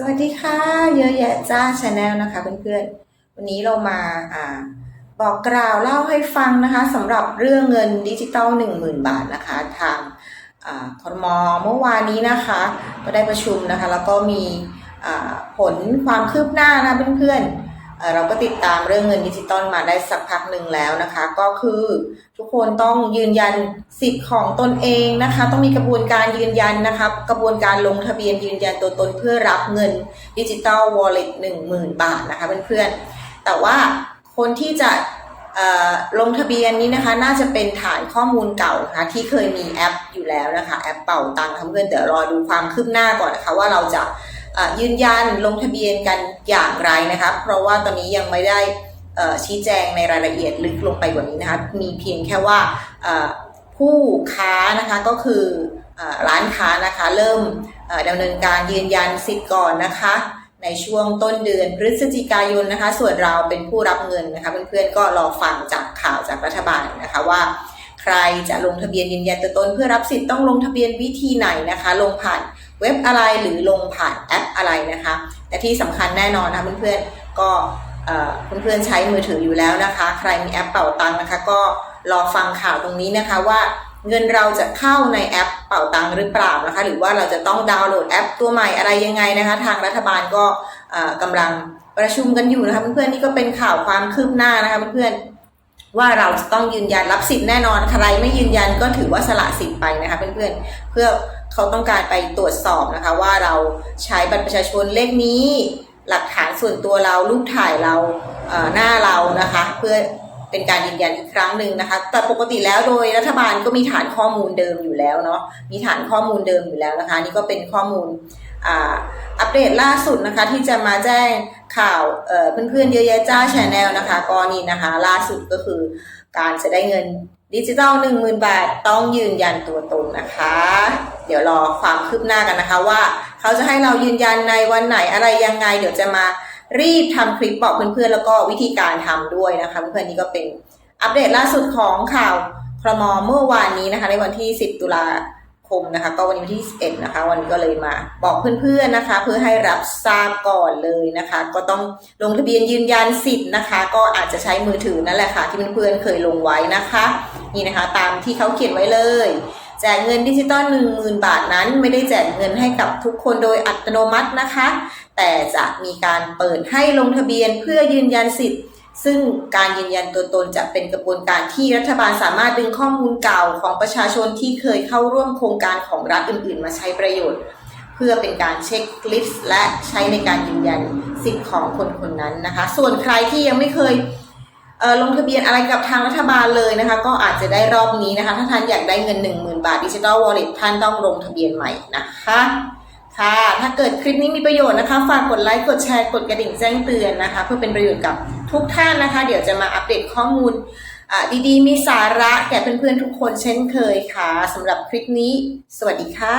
สวัสดีค่ะ เยอะแยะจ้าชาแนลนะคะเพื่อนๆ วันนี้เรามาอ่าบอกกล่าวเล่าให้ฟังนะคะสำหรับเรื่องเงินดิจิตอล10,000 บาทนะคะ ทางคอรมอเมื่อวานนี้นะคะ ก็ได้ประชุมนะคะ แล้วก็มีผลความคืบหน้านะเพื่อนๆ เราก็ติดตามเรื่องเงินดิจิตอลมาได้สักพักหนึ่งแล้วนะคะ ก็คือทุกคนต้องยืนยันสิทธิ์ของตนเองนะคะ ต้องมีกระบวนการยืนยันนะคะ กระบวนการลงทะเบียนยืนยันตัวตนเพื่อรับเงินดิจิตอลวอลเล็ตหนึ่งหมื่นบาทนะคะเพื่อนๆแต่ว่าคนที่จะลงทะเบียนนี้นะคะน่าจะเป็นฐานข้อมูลเก่านะคะที่เคยมีแอปอยู่แล้วนะคะ แอปเป่าตังค์ค่ะเพื่อนเดี๋ยวรอดูความคืบหน้าก่อนนะคะว่าเราจะ ยืนยันลงทะเบียนกันอย่างไรนะคะเพราะว่าตอนนี้ยังไม่ได้ชี้แจงในรายละเอียดลึกลงไปกว่านี้นะคะมีเพียงแค่ว่าผู้ค้านะคะก็คืออร้านค้านะคะเริ่มดำเนินการยืนยันสิทธิ์ก่อนนะคะ ในช่วงต้นเดือนพฤศจิกายนนะคะ ส่วนเราเป็นผู้รับเงินนะคะเพื่อนๆก็รอฟังจากข่าวจากรัฐบาลนะคะว่า รจะลงทะเบียนยืนยันตัวตนเพื่อรับสิทธิ์ต้องลงทะเบียนวิธีไหนนะคะ ลงผ่านเว็บอะไรหรือลงผ่านแอปอะไรนะคะ แต่ที่สำคัญแน่นอนนะคะเพื่อนๆก็เอ่อเพื่อนๆใช้มือถืออยู่แล้วนะคะ ใครมีแอปเป่าตังค์นะคะ ก็รอฟังข่าวตรงนี้นะคะว่าเงินเราจะเข้าในแอปเป่าตังค์หรือเปล่านะคะ หรือว่าเราจะต้องดาวน์โหลดแอปตัวใหม่อะไรยังไงนะคะ ทางรัฐบาลก็เอ่อกำลังประชุมกันอยู่นะคะเพื่อนๆนี่ก็เป็นข่าวความคืบหน้านะคะเพื่อนๆ ว่าเราต้องยืนยันรับสิทธิ์แน่นอนใครไม่ยืนยันก็ถือว่าสละสิทธิ์ไปนะคะเพื่อนๆเพื่อเขาต้องการไปตรวจสอบนะคะว่าเราใช้บัตรประชาชนเลขนี้ หลักฐานส่วนตัวเรารูปถ่ายเราเหน้าเรานะคะ เพื่อเป็นการยืนยันอีกครั้งหนึ่งนะคะ แต่ปกติแล้วโดยรัฐบาลก็มีฐานข้อมูลเดิมอยู่แล้วเนาะมีฐานข้อมูลเดิมอยู่แล้วนะคะ นี่ก็เป็นข้อมูล อัปเดตล่าสุดนะคะที่จะมาแจ้งข่าวเพื่อนๆเยอะแยะจ้าแชนแนลนะคะก็นี่นะคะ ล่าสุดก็คือการจะได้เงินดิจิทัล10,000 บาทต้องยืนยันตัวตนนะคะ เดี๋ยวรอความคืบหน้ากันนะคะว่า เขาจะให้เรายืนยันในวันไหนอะไรยังไง เดี๋ยวจะมารีบทำคลิปบอกเพื่อนๆ แล้วก็วิธีการทำด้วยนะคะเพื่อนๆนี่ก็เป็นอัปเดตล่าสุดของข่าวครมเมื่อวานนี้นะคะ ในวันที่ 10 ตุลาคม นะคะ ก็วันนี้วันที่11นะคะ วันนี้ก็เลยมาบอกเพื่อนๆนะคะ เพื่อให้รับทราบก่อนเลยนะคะ ก็ต้องลงทะเบียนยืนยันสิทธิ์นะคะ ก็อาจจะใช้มือถือนั่นแหละค่ะ ที่เพื่อนๆเคยลงไว้นะคะ นี่นะคะ ตามที่เขาเขียนไว้เลยแจกเงินดิจิตอล10,000 บาทนั้นไม่ได้แจกเงินให้กับทุกคนโดยอัตโนมัตินะคะ แต่จะมีการเปิดให้ลงทะเบียนเพื่อยืนยันสิทธิ์ ซึ่งการยืนยันตัวตนจะเป็นกระบวนการที่รัฐบาลสามารถดึงข้อมูลเก่าของประชาชนที่เคยเข้าร่วมโครงการของรัฐอื่น ๆ มาใช้ประโยชน์ เพื่อเป็นการเช็คลิสต์และใช้ในการยืนยันสิทธิ์ของคนคนนั้นนะคะ ส่วนใครที่ยังไม่เคยเลงทะเบียนอะไรกับทางรัฐบาลเลยนะคะ ก็อาจจะได้รอบนี้นะคะ ถ้าท่านอยากได้เงิน 10,000 บาทดิจิ t a ลวอลเล็ตท่านต้องลงทะเบียนใหม่นะคะค่ะถ้าเกิดคลิปนี้มีประโยชน์นะคะ ฝากกดไลค์กดแชร์กดกระดิ่งแจ้งเตือนนะคะ เพื่อเป็นประโยชน์กับ ทุกท่านนะคะ เดี๋ยวจะมาอัปเดตข้อมูลดีๆ มีสาระแก่เพื่อนๆทุกคนเช่นเคยค่ะสำหรับคลิปนี้ สวัสดีค่ะ